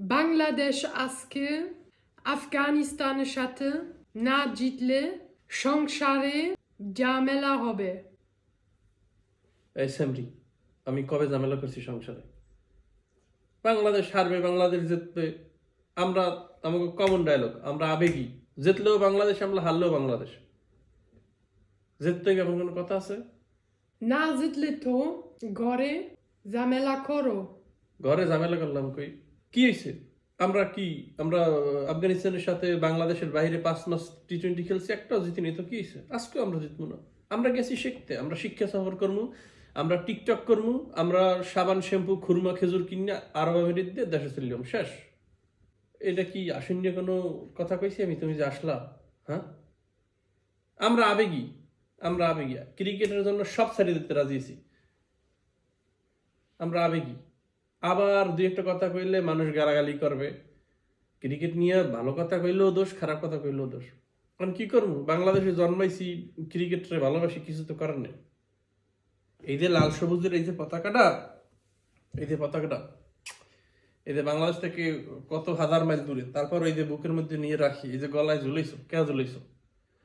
বাংলাদেশ আজকে আফগানিস্তানের সাথে না জিতলে সংসারে ঝামেলা হবে। এই আমি কবে ঝামেলা করছি সংসারে? বাংলাদেশ হারবে বাংলাদেশ জিতবে। আমরা আমাকে কমন ডায়লগ আমরা আবেগী। জিতলেও বাংলাদেশ আমরা হারলেও বাংলাদেশ। জিততে কি এমন কোনো কথা আছে? না জিতলে তো ঘরে ঝামেলা করো। ঘরে ঝামেলা করলাম কই? কি হয়েছে? আমরা কি, আমরা আফগানিস্তানের সাথে বাংলাদেশের বাইরে পাঁচ মাস টি টোয়েন্টি খেলছি একটাও জিতিনি তো কি হয়েছে? আজকেও আমরা জিতবো না। আমরা গেছি শিখতে, আমরা শিক্ষা সফর করব আমরা টিকটক করব আমরা সাবান, শ্যাম্পু, খুরমা, খেজুর কিনে আরব আমিরিত দিয়ে দেশে চললাম শেষ। এটা কি আসন্ন কোনো কথা কইছি? আমি তুমি যে আসলা হ্যাঁ? আমরা আবেগী আমরা আবেগী। ক্রিকেটের জন্য সব ছাড়িয়ে দিতে রাজি আছি। আমরা আবেগী। আবার দুই একটা কথা কইলে মানুষ গালাগালি করবে। ক্রিকেট নিয়ে ভালো কথা কইলেও দোষ, খারাপ কথা কইলেও দোষ। আমি কি করব? বাংলাদেশে জন্মাইছি, ক্রিকেটরে ভালোবাসি, কিছু তো করার নেই। এই যে লাল সবুজের এই যে পতাকাটা, এই যে পতাকাটা, এই যে বাংলাদেশ থেকে কত হাজার মাইল দূরে, তারপর এই যে বুকের মধ্যে নিয়ে রাখি, এই যে গলায় ঝুলাইছো কে ঝুলাইছো?